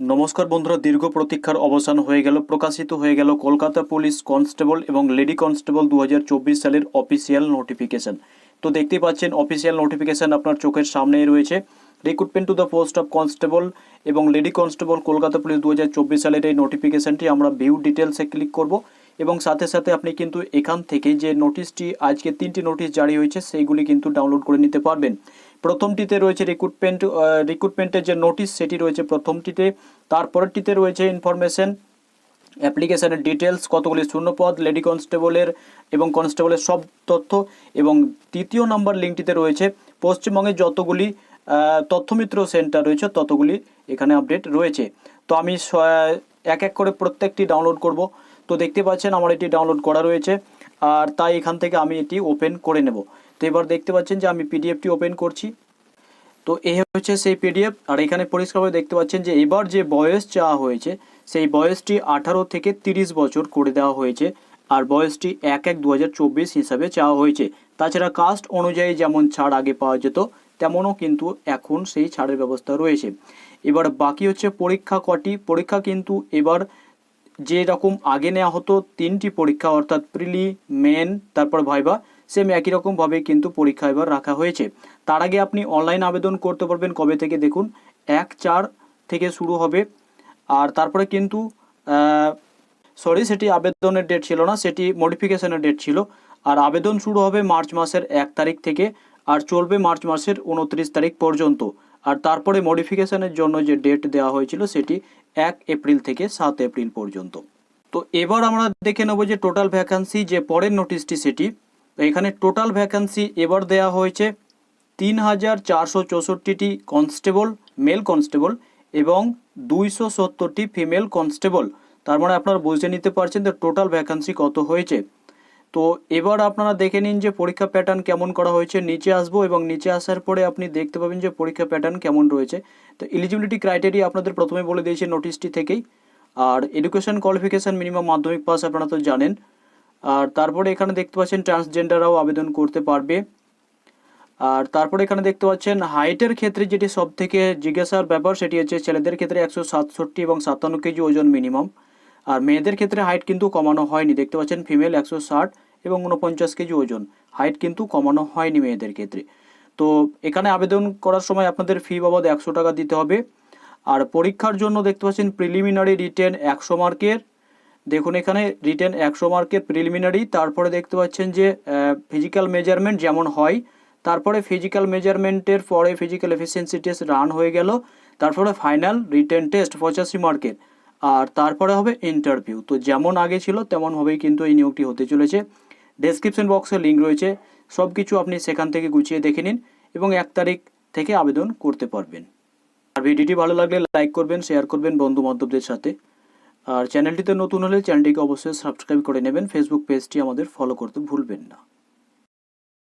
নমস্কার বন্ধুরা, দীর্ঘ প্রতীক্ষার অবসান হয়ে গেল, প্রকাশিত হয়ে গেল কলকাতা পুলিশ কনস্টেবল এবং লেডি কনস্টেবল দু হাজার চব্বিশ সালের অফিসিয়াল নোটিফিকেশন তো দেখতেই পাচ্ছেন অফিসিয়াল নোটিফিকেশন আপনার চোখের সামনেই রয়েছে। Recruitment to the post of constable এবং লেডি কনস্টেবল কলকাতা পুলিশ দু হাজার চব্বিশ সালের এই নোটিফিকেশনটি আমরা ভিউ ডিটেলসে ক্লিক করব এবং সাথে সাথে আপনি কিন্তু এখান থেকে যে নোটিশটি আজকে তিনটি নোটিশ জারি হয়েছে, সেইগুলি কিন্তু ডাউনলোড করে নিতে পারবেন। প্রথমটিতে রয়েছে রিক্রুটমেন্ট রিক্রুটমেন্টের যে নোটিশ সেটি রয়েছে প্রথমটিতে। তারপরেরটিতে রয়েছে ইনফরমেশন অ্যাপ্লিকেশানের ডিটেলস কতগুলি শূন্যপদ লেডি কনস্টেবলের এবং কনস্টেবলের সব তথ্য। এবং তৃতীয় নাম্বার লিঙ্কটিতে রয়েছে, পশ্চিমবঙ্গে যতগুলি তথ্যমিত্র সেন্টার রয়েছে, ততগুলি এখানে আপডেট রয়েছে। তো আমি এক এক করে প্রত্যেকটি ডাউনলোড করব। তো দেখতে পাচ্ছেন আমার এটি ডাউনলোড করা রয়েছে, আর তাই এখান থেকে আমি এটি ওপেন করে নেব। তো এবার দেখতে পাচ্ছেন যে আমি পিডিএফটি ওপেন করছি। তো এই হচ্ছে সেই পিডিএফ আর এখানে পরিষ্কারভাবে দেখতে পাচ্ছেন যে এবার যে বয়স চাওয়া হয়েছে, সেই বয়সটি আঠারো থেকে তিরিশ বছর করে দেওয়া হয়েছে, আর বয়সটি এক এক দু হিসাবে চাওয়া হয়েছে। তাছাড়া কাস্ট অনুযায়ী যেমন ছাড় আগে পাওয়া যেত, তেমনও কিন্তু এখন সেই ছাড়ের ব্যবস্থা রয়েছে। এবার বাকি হচ্ছে পরীক্ষা কটি, পরীক্ষা কিন্তু এবার যে রকম আগে নেওয়া হতো, তিনটি পরীক্ষা, অর্থাৎ প্রিলি, মেন, তারপর ভাইবা সেম একই রকমভাবে কিন্তু পরীক্ষা এবার রাখা হয়েছে। তার আগে আপনি অনলাইন আবেদন করতে পারবেন কবে থেকে দেখুন, এক চার থেকে শুরু হবে। আর তারপরে কিন্তু সরি সেটি আবেদনের ডেট ছিল না, সেটি মডিফিকেশনের ডেট ছিল। আর আবেদন শুরু হবে মার্চ মাসের এক তারিখ থেকে আর চলবে মার্চ মাসের উনত্রিশ তারিখ পর্যন্ত। আর তারপরে মডিফিকেশনের জন্য যে ডেট দেওয়া হয়েছিল, সেটি এক এপ্রিল থেকে সাত এপ্রিল পর্যন্ত। তো এবার আমরা দেখে নেব যে টোটাল ভ্যাকান্সি যে পরের নোটিশটি সেটি তো এখানে টোটাল ভ্যাকান্সি এবার দেওয়া হয়েছে তিন হাজার চারশো চৌষট্টিটি কনস্টেবল মেল কনস্টেবল এবং দুইশো সত্তরটি ফিমেল কনস্টেবল তার মানে আপনারা বুঝে নিতে পারছেন যে টোটাল ভ্যাকান্সি কত হয়েছে। তো এবার আপনারা দেখে নিন যে পরীক্ষা প্যাটার্ন কেমন করা হয়েছে। নিচে আসব এবং নিচে আসার পরে আপনি দেখতে পাবেন যে পরীক্ষা প্যাটার্ন কেমন রয়েছে। তো এলিজিবিলিটি ক্রাইটেরিয়া আপনাদের প্রথমে বলে দিয়েছে নোটিশটি থেকেই। আর education qualification minimum Madhyamik pass আপনারা তো জানেন। আর তারপরে এখানে দেখতে পাচ্ছেন ট্রান্সজেন্ডাররাও আবেদন করতে পারবে। আর তারপরে এখানে দেখতে পাচ্ছেন হাইটের ক্ষেত্রে যেটি সব থেকে জিজ্ঞাসার ব্যাপার সেটি হচ্ছে ছেলেদের ক্ষেত্রে একশো সাতষট্টি এবং সাতান্ন কেজি ওজন মিনিমাম আর মেয়েদের ক্ষেত্রে হাইট কিন্তু কমানো হয়নি। দেখতে পাচ্ছেন ফিমেল একশো ষাট এবং উনপঞ্চাশ কেজি ওজন। হাইট কিন্তু কমানো হয়নি মেয়েদের ক্ষেত্রে। তো এখানে আবেদন করার সময় আপনাদের ফি বাবদ একশো টাকা দিতে হবে। আর পরীক্ষার জন্য দেখতে পাচ্ছেন প্রিলিমিনারি রিটেন একশো মার্কের দেখুন, এখানে রিটেন একশো মার্কের প্রিলিমিনারি তারপরে দেখতে পাচ্ছেন যে ফিজিক্যাল মেজারমেন্ট যেমন হয়, তারপরে ফিজিক্যাল মেজারমেন্টের পরে ফিজিক্যাল এফিসিয়েন্সি টেস্ট রান হয়ে গেল, তারপরে ফাইনাল রিটেন টেস্ট পঁচাশি মার্কের আর তারপরে হবে ইন্টারভিউ তো যেমন আগে ছিল তেমনভাবেই কিন্তু এই নিয়োগটি হতে চলেছে। ডেসক্রিপশন বক্সে লিঙ্ক রয়েছে সব কিছু আপনি সেখান থেকে গুছিয়ে দেখে নিন এবং এক তারিখ থেকে আবেদন করতে পারবেন। আর ভিডিওটি ভালো লাগলে লাইক করবেন শেয়ার করবেন বন্ধু বান্ধবদের সাথে। আর চ্যানেলটিতে নতুন হলে চ্যানেলটিকে অবশ্যই সাবস্ক্রাইব করে নেবেন। ফেসবুক পেজটি আমাদের ফলো করতে ভুলবেন না।